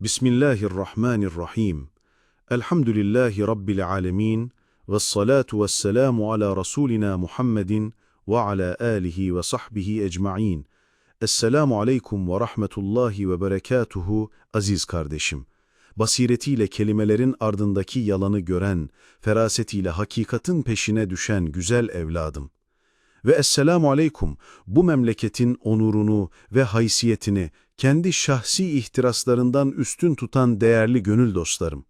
Bismillahirrahmanirrahim. Elhamdülillahi Rabbil alemin. Ve salatu ve selamu ala Resulina Muhammedin ve ala alihi ve sahbihi ecma'in. Esselamu aleyküm ve rahmetullahi ve berekatuhu aziz kardeşim. Basiretiyle kelimelerin ardındaki yalanı gören, ferasetiyle hakikatin peşine düşen güzel evladım. Ve esselamu aleyküm bu memleketin onurunu ve haysiyetini kendi şahsi ihtiraslarından üstün tutan değerli gönül dostlarım.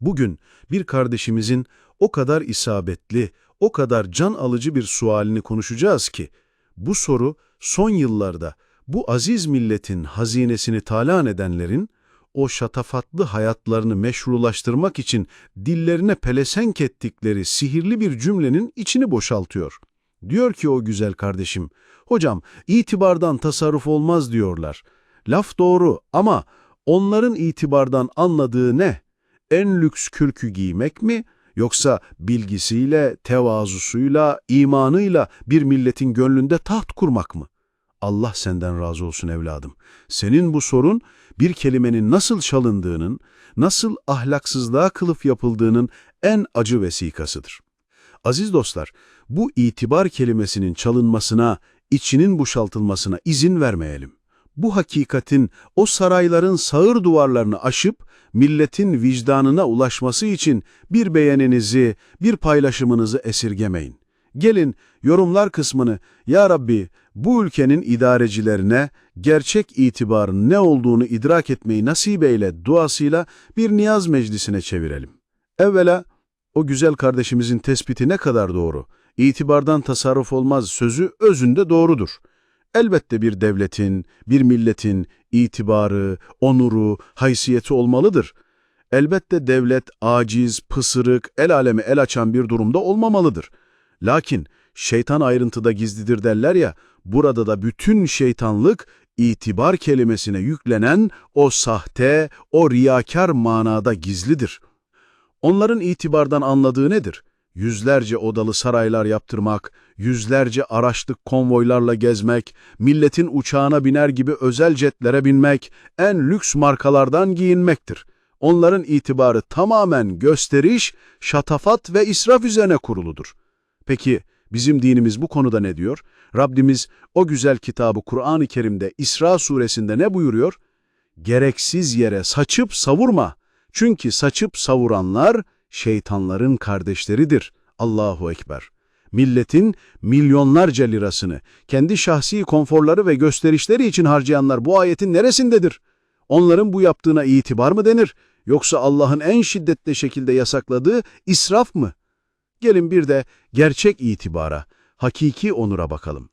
Bugün bir kardeşimizin o kadar isabetli, o kadar can alıcı bir sualini konuşacağız ki, bu soru son yıllarda bu aziz milletin hazinesini talan edenlerin, o şatafatlı hayatlarını meşrulaştırmak için dillerine pelesenk ettikleri sihirli bir cümlenin içini boşaltıyor. Diyor ki o güzel kardeşim, hocam itibardan tasarruf olmaz diyorlar. Laf doğru ama onların itibardan anladığı ne? En lüks kürkü giymek mi? Yoksa bilgisiyle, tevazusuyla, imanıyla bir milletin gönlünde taht kurmak mı? Allah senden razı olsun evladım. Senin bu sorun bir kelimenin nasıl çalındığının, nasıl ahlaksızlığa kılıf yapıldığının en acı vesikasıdır. Aziz dostlar, bu itibar kelimesinin çalınmasına, içinin boşaltılmasına izin vermeyelim. Bu hakikatin o sarayların sağır duvarlarını aşıp milletin vicdanına ulaşması için bir beğeninizi, bir paylaşımınızı esirgemeyin. Gelin yorumlar kısmını Ya Rabbi bu ülkenin idarecilerine gerçek itibarın ne olduğunu idrak etmeyi nasip eyle duasıyla bir niyaz meclisine çevirelim. Evvela o güzel kardeşimizin tespiti ne kadar doğru. İtibardan tasarruf olmaz sözü özünde doğrudur. Elbette bir devletin, bir milletin itibarı, onuru, haysiyeti olmalıdır. Elbette devlet aciz, pısırık, el aleme el açan bir durumda olmamalıdır. Lakin şeytan ayrıntıda gizlidir derler ya, burada da bütün şeytanlık itibar kelimesine yüklenen o sahte, o riyakar manada gizlidir. Onların itibardan anladığı nedir? Yüzlerce odalı saraylar yaptırmak, yüzlerce araçlık konvoylarla gezmek, milletin uçağına biner gibi özel jetlere binmek, en lüks markalardan giyinmektir. Onların itibarı tamamen gösteriş, şatafat ve israf üzerine kuruludur. Peki bizim dinimiz bu konuda ne diyor? Rabbimiz o güzel kitabı Kur'an-ı Kerim'de İsra suresinde ne buyuruyor? Gereksiz yere saçıp savurma. Çünkü saçıp savuranlar şeytanların kardeşleridir. Allahu Ekber. Milletin milyonlarca lirasını kendi şahsi konforları ve gösterişleri için harcayanlar bu ayetin neresindedir? Onların bu yaptığına itibar mı denir? Yoksa Allah'ın en şiddetli şekilde yasakladığı israf mı? Gelin bir de gerçek itibara, hakiki onura bakalım.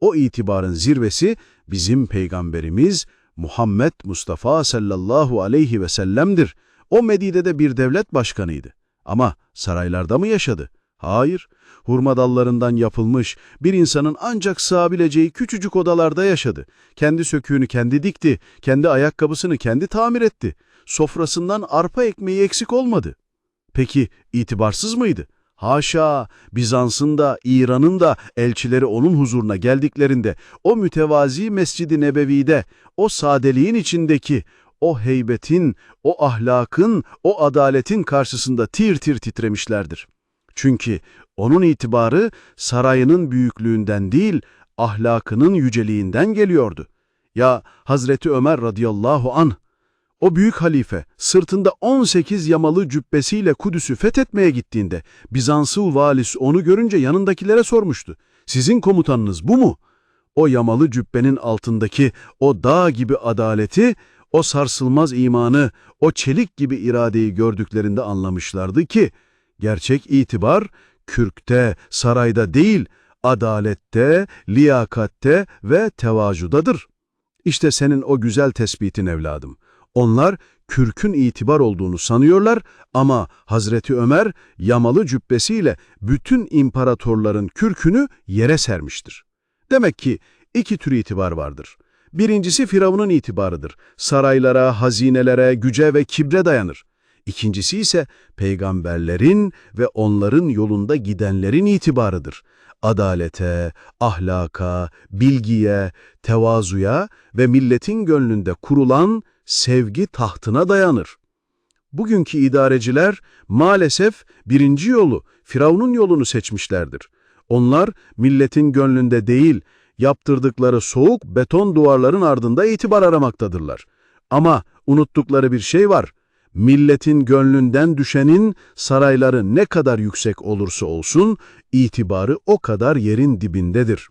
O itibarın zirvesi bizim peygamberimiz Muhammed Mustafa sallallahu aleyhi ve sellem'dir. O Medine'de bir devlet başkanıydı. Ama saraylarda mı yaşadı? Hayır, hurma dallarından yapılmış bir insanın ancak sığabileceği küçücük odalarda yaşadı. Kendi söküğünü kendi dikti, kendi ayakkabısını kendi tamir etti. Sofrasından arpa ekmeği eksik olmadı. Peki itibarsız mıydı? Haşa, Bizans'ın da İran'ın da elçileri onun huzuruna geldiklerinde o mütevazi Mescid-i Nebevi'de, o sadeliğin içindeki, o heybetin, o ahlakın, o adaletin karşısında tir tir titremişlerdir. Çünkü onun itibarı sarayının büyüklüğünden değil, ahlakının yüceliğinden geliyordu. Ya Hazreti Ömer radıyallahu anh, o büyük halife sırtında 18 yamalı cübbesiyle Kudüs'ü fethetmeye gittiğinde Bizanslı valis onu görünce yanındakilere sormuştu. Sizin komutanınız bu mu? O yamalı cübbenin altındaki o dağ gibi adaleti, o sarsılmaz imanı, o çelik gibi iradeyi gördüklerinde anlamışlardı ki, gerçek itibar kürkte, sarayda değil, adalette, liyakatte ve tevazudadır. İşte senin o güzel tespitin evladım. Onlar kürkün itibar olduğunu sanıyorlar ama Hazreti Ömer yamalı cübbesiyle bütün imparatorların kürkünü yere sermiştir. Demek ki iki tür itibar vardır. Birincisi Firavun'un itibarıdır. Saraylara, hazinelere, güce ve kibre dayanır. İkincisi ise peygamberlerin ve onların yolunda gidenlerin itibarıdır. Adalete, ahlaka, bilgiye, tevazuya ve milletin gönlünde kurulan sevgi tahtına dayanır. Bugünkü idareciler maalesef birinci yolu, Firavun'un yolunu seçmişlerdir. Onlar milletin gönlünde değil, yaptırdıkları soğuk beton duvarların ardında itibar aramaktadırlar. Ama unuttukları bir şey var. Milletin gönlünden düşenin sarayları ne kadar yüksek olursa olsun itibarı o kadar yerin dibindedir.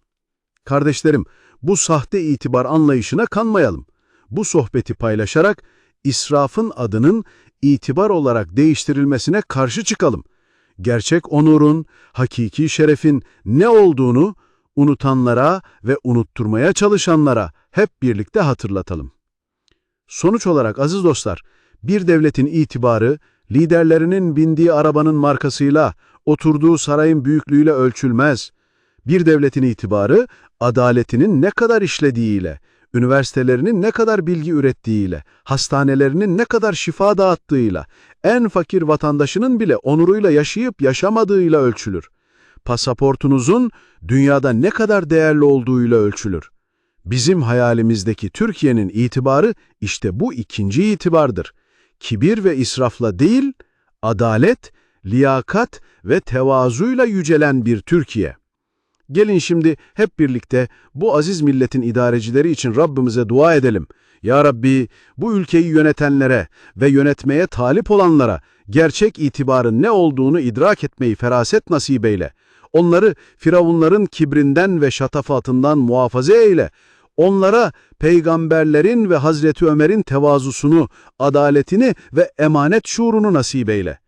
Kardeşlerim, bu sahte itibar anlayışına kanmayalım. Bu sohbeti paylaşarak israfın adının itibar olarak değiştirilmesine karşı çıkalım. Gerçek onurun, hakiki şerefin ne olduğunu unutanlara ve unutturmaya çalışanlara hep birlikte hatırlatalım. Sonuç olarak aziz dostlar, bir devletin itibarı, liderlerinin bindiği arabanın markasıyla, oturduğu sarayın büyüklüğüyle ölçülmez. Bir devletin itibarı, adaletinin ne kadar işlediğiyle, üniversitelerinin ne kadar bilgi ürettiğiyle, hastanelerinin ne kadar şifa dağıttığıyla, en fakir vatandaşının bile onuruyla yaşayıp yaşamadığıyla ölçülür. Pasaportunuzun dünyada ne kadar değerli olduğuyla ölçülür. Bizim hayalimizdeki Türkiye'nin itibarı işte bu ikinci itibardır. Kibir ve israfla değil, adalet, liyakat ve tevazuyla yücelen bir Türkiye. Gelin şimdi hep birlikte bu aziz milletin idarecileri için Rabbimize dua edelim. Ya Rabbi bu ülkeyi yönetenlere ve yönetmeye talip olanlara gerçek itibarın ne olduğunu idrak etmeyi feraset nasip eyle. Onları firavunların kibrinden ve şatafatından muhafaza eyle. Onlara peygamberlerin ve Hazreti Ömer'in tevazusunu, adaletini ve emanet şuurunu nasip eyle.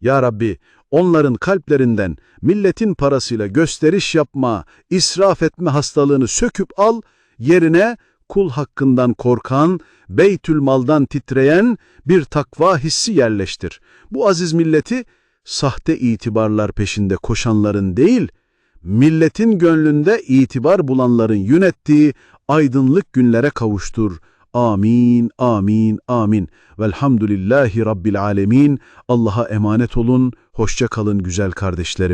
Ya Rabbi, onların kalplerinden milletin parasıyla gösteriş yapma, israf etme hastalığını söküp al, yerine kul hakkından korkan, beytül maldan titreyen bir takva hissi yerleştir. Bu aziz milleti sahte itibarlar peşinde koşanların değil, milletin gönlünde itibar bulanların yönettiği aydınlık günlere kavuştur. Amin, amin, amin. Velhamdülillahi Rabbil alemin. Allah'a emanet olun. Hoşça kalın güzel kardeşlerim.